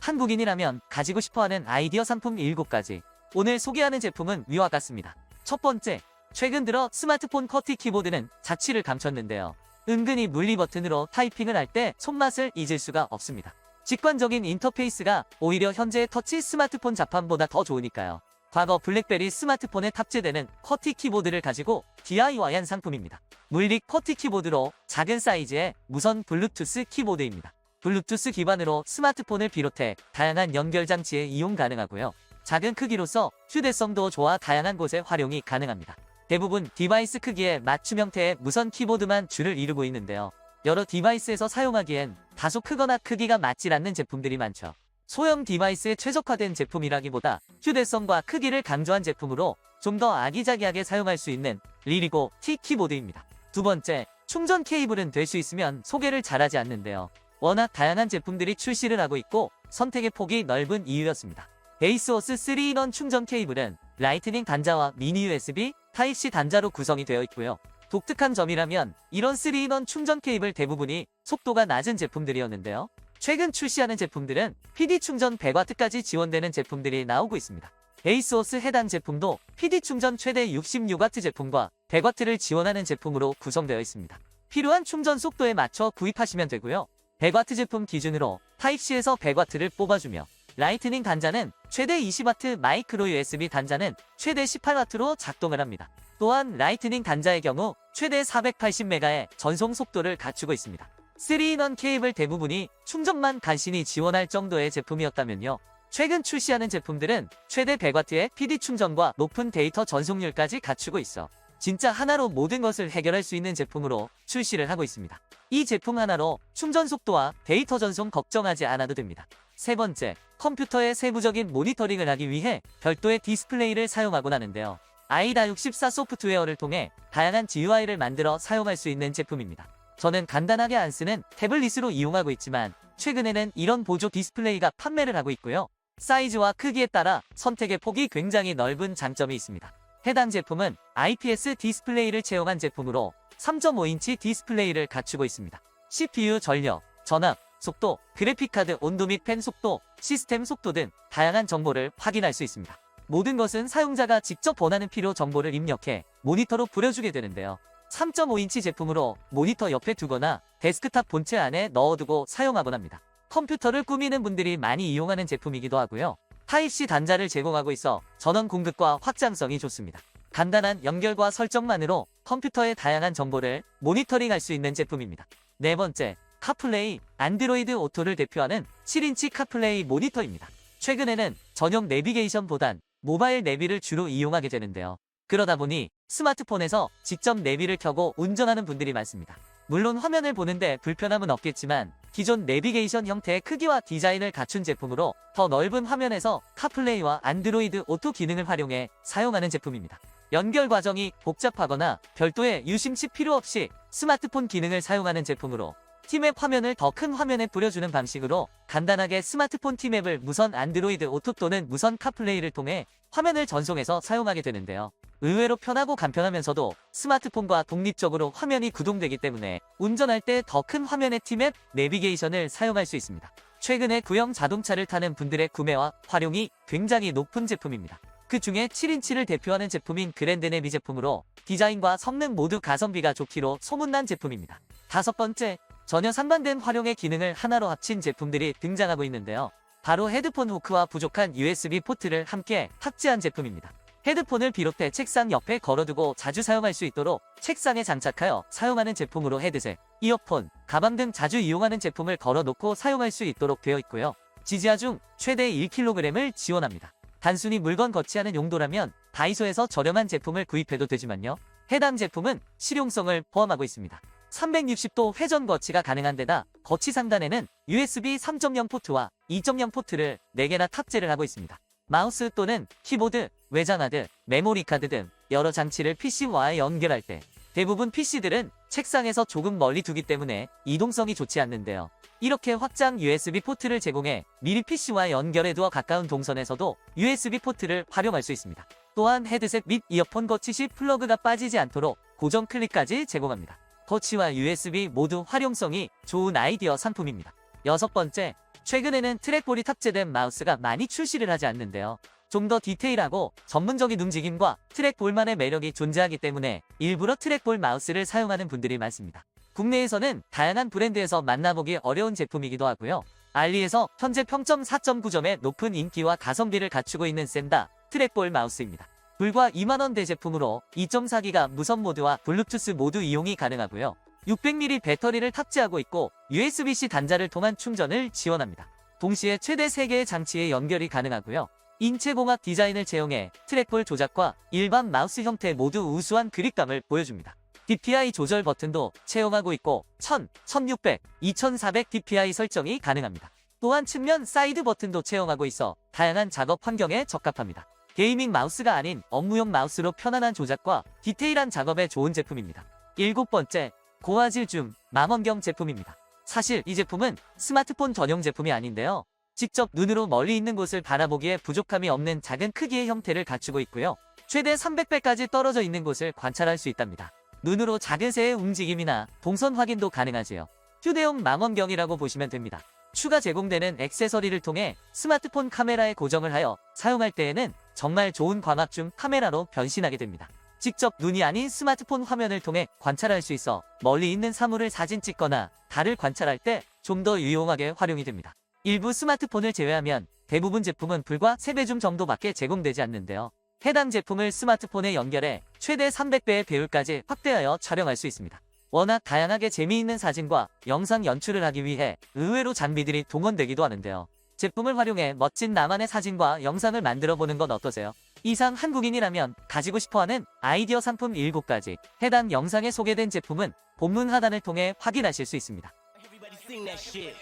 한국인이라면 가지고 싶어하는 아이디어 상품 7가지. 오늘 소개하는 제품은 위와 같습니다. 첫 번째, 최근 들어 스마트폰 커티 키보드는 자취를 감췄는데요. 은근히 물리 버튼으로 타이핑을 할 때 손맛을 잊을 수가 없습니다. 직관적인 인터페이스가 오히려 현재의 터치 스마트폰 자판보다 더 좋으니까요. 과거 블랙베리 스마트폰에 탑재되는 커티 키보드를 가지고 DIY한 상품입니다. 물리 커티 키보드로 작은 사이즈의 무선 블루투스 키보드입니다. 블루투스 기반으로 스마트폰을 비롯해 다양한 연결 장치에 이용 가능하고요. 작은 크기로서 휴대성도 좋아 다양한 곳에 활용이 가능합니다. 대부분 디바이스 크기의 맞춤 형태의 무선 키보드만 주를 이루고 있는데요. 여러 디바이스에서 사용하기엔 다소 크거나 크기가 맞질 않는 제품들이 많죠. 소형 디바이스에 최적화된 제품이라기보다 휴대성과 크기를 강조한 제품으로 좀 더 아기자기하게 사용할 수 있는 리리고 T 키보드입니다. 두 번째, 충전 케이블은 될 수 있으면 소개를 잘하지 않는데요. 워낙 다양한 제품들이 출시를 하고 있고 선택의 폭이 넓은 이유였습니다. 베이스워스 3인원 충전 케이블은 라이트닝 단자와 미니 USB, 타입C 단자로 구성이 되어 있고요. 독특한 점이라면 이런 3인원 충전 케이블 대부분이 속도가 낮은 제품들이었는데요. 최근 출시하는 제품들은 PD 충전 100W까지 지원되는 제품들이 나오고 있습니다. 베이스워스 해당 제품도 PD 충전 최대 66W 제품과 100W를 지원하는 제품으로 구성되어 있습니다. 필요한 충전 속도에 맞춰 구입하시면 되고요. 100W 제품 기준으로 타입C에서 100W를 뽑아주며 라이트닝 단자는 최대 20W 마이크로 USB 단자는 최대 18W로 작동을 합니다. 또한 라이트닝 단자의 경우 최대 480메가의 전송 속도를 갖추고 있습니다. 3인원 케이블 대부분이 충전만 간신히 지원할 정도의 제품이었다면요. 최근 출시하는 제품들은 최대 100W의 PD 충전과 높은 데이터 전송률까지 갖추고 있어 진짜 하나로 모든 것을 해결할 수 있는 제품으로 출시를 하고 있습니다. 이 제품 하나로 충전 속도와 데이터 전송 걱정하지 않아도 됩니다. 세 번째, 컴퓨터의 세부적인 모니터링을 하기 위해 별도의 디스플레이를 사용하곤 하는데요. 아이다 64 소프트웨어를 통해 다양한 GUI를 만들어 사용할 수 있는 제품입니다. 저는 간단하게 안 쓰는 태블릿으로 이용하고 있지만 최근에는 이런 보조 디스플레이가 판매를 하고 있고요. 사이즈와 크기에 따라 선택의 폭이 굉장히 넓은 장점이 있습니다. 해당 제품은 IPS 디스플레이를 채용한 제품으로 3.5인치 디스플레이를 갖추고 있습니다. CPU 전력, 전압, 속도, 그래픽카드 온도 및 펜 속도, 시스템 속도 등 다양한 정보를 확인할 수 있습니다. 모든 것은 사용자가 직접 원하는 필요 정보를 입력해 모니터로 부려주게 되는데요. 3.5인치 제품으로 모니터 옆에 두거나 데스크탑 본체 안에 넣어두고 사용하곤 합니다. 컴퓨터를 꾸미는 분들이 많이 이용하는 제품이기도 하고요. 타입C 단자를 제공하고 있어 전원 공급과 확장성이 좋습니다. 간단한 연결과 설정만으로 컴퓨터의 다양한 정보를 모니터링할 수 있는 제품입니다. 네 번째, 카플레이 안드로이드 오토를 대표하는 7인치 카플레이 모니터입니다. 최근에는 전용 내비게이션보단 모바일 내비를 주로 이용하게 되는데요. 그러다 보니 스마트폰에서 직접 내비를 켜고 운전하는 분들이 많습니다. 물론 화면을 보는데 불편함은 없겠지만 기존 내비게이션 형태의 크기와 디자인을 갖춘 제품으로 더 넓은 화면에서 카플레이와 안드로이드 오토 기능을 활용해 사용하는 제품입니다. 연결 과정이 복잡하거나 별도의 유심칩 필요 없이 스마트폰 기능을 사용하는 제품으로 티맵 화면을 더 큰 화면에 뿌려주는 방식으로 간단하게 스마트폰 티맵을 무선 안드로이드 오토 또는 무선 카플레이를 통해 화면을 전송해서 사용하게 되는데요. 의외로 편하고 간편하면서도 스마트폰과 독립적으로 화면이 구동되기 때문에 운전할 때 더 큰 화면의 티맵 내비게이션을 사용할 수 있습니다. 최근에 구형 자동차를 타는 분들의 구매와 활용이 굉장히 높은 제품입니다. 그 중에 7인치를 대표하는 제품인 그랜드네비 제품으로 디자인과 성능 모두 가성비가 좋기로 소문난 제품입니다. 다섯 번째, 전혀 상반된 활용의 기능을 하나로 합친 제품들이 등장하고 있는데요. 바로 헤드폰 후크와 부족한 USB 포트를 함께 탑재한 제품입니다. 헤드폰을 비롯해 책상 옆에 걸어두고 자주 사용할 수 있도록 책상에 장착하여 사용하는 제품으로 헤드셋, 이어폰, 가방 등 자주 이용하는 제품을 걸어놓고 사용할 수 있도록 되어 있고요. 지지하 중 최대 1kg을 지원합니다. 단순히 물건 거치하는 용도라면 다이소에서 저렴한 제품을 구입해도 되지만요. 해당 제품은 실용성을 포함하고 있습니다. 360도 회전 거치가 가능한 데다 거치 상단에는 USB 3.0 포트와 2.0 포트를 4개나 탑재를 하고 있습니다. 마우스 또는 키보드, 외장하드, 메모리 카드 등 여러 장치를 PC와 연결할 때 대부분 PC들은 책상에서 조금 멀리 두기 때문에 이동성이 좋지 않는데요. 이렇게 확장 USB 포트를 제공해 미리 PC와 연결해 두어 가까운 동선에서도 USB 포트를 활용할 수 있습니다. 또한 헤드셋 및 이어폰 거치 시 플러그가 빠지지 않도록 고정 클립까지 제공합니다. 터치와 USB 모두 활용성이 좋은 아이디어 상품입니다. 여섯 번째, 최근에는 트랙볼이 탑재된 마우스가 많이 출시를 하지 않는데요. 좀 더 디테일하고 전문적인 움직임과 트랙볼만의 매력이 존재하기 때문에 일부러 트랙볼 마우스를 사용하는 분들이 많습니다. 국내에서는 다양한 브랜드에서 만나보기 어려운 제품이기도 하고요. 알리에서 현재 평점 4.9점의 높은 인기와 가성비를 갖추고 있는 샌다 트랙볼 마우스입니다. 불과 2만원 대 제품으로 2.4기가 무선 모드와 블루투스 모두 이용이 가능하고요. 600mAh 배터리를 탑재하고 있고 USB-C 단자를 통한 충전을 지원합니다. 동시에 최대 3개의 장치에 연결이 가능하고요. 인체공학 디자인을 채용해 트랙볼 조작과 일반 마우스 형태 모두 우수한 그립감을 보여줍니다. DPI 조절 버튼도 채용하고 있고 1000, 1600, 2400 DPI 설정이 가능합니다. 또한 측면 사이드 버튼도 채용하고 있어 다양한 작업 환경에 적합합니다. 게이밍 마우스가 아닌 업무용 마우스로 편안한 조작과 디테일한 작업에 좋은 제품입니다. 일곱 번째, 고화질 줌 망원경 제품입니다. 사실 이 제품은 스마트폰 전용 제품이 아닌데요. 직접 눈으로 멀리 있는 곳을 바라보기에 부족함이 없는 작은 크기의 형태를 갖추고 있고요. 최대 300배까지 떨어져 있는 곳을 관찰할 수 있답니다. 눈으로 작은 새의 움직임이나 동선 확인도 가능하지요. 휴대용 망원경이라고 보시면 됩니다. 추가 제공되는 액세서리를 통해 스마트폰 카메라에 고정을 하여 사용할 때에는 정말 좋은 광학줌 카메라로 변신하게 됩니다. 직접 눈이 아닌 스마트폰 화면을 통해 관찰할 수 있어 멀리 있는 사물을 사진 찍거나 달을 관찰할 때 좀 더 유용하게 활용이 됩니다. 일부 스마트폰을 제외하면 대부분 제품은 불과 3배줌 정도밖에 제공되지 않는데요. 해당 제품을 스마트폰에 연결해 최대 300배의 배율까지 확대하여 촬영할 수 있습니다. 워낙 다양하게 재미있는 사진과 영상 연출을 하기 위해 의외로 장비들이 동원되기도 하는데요. 제품을 활용해 멋진 나만의 사진과 영상을 만들어 보는 건 어떠세요? 이상 한국인이라면 가지고 싶어하는 아이디어 상품 7가지 해당 영상에 소개된 제품은 본문 하단을 통해 확인하실 수 있습니다. Everybody sing that shit.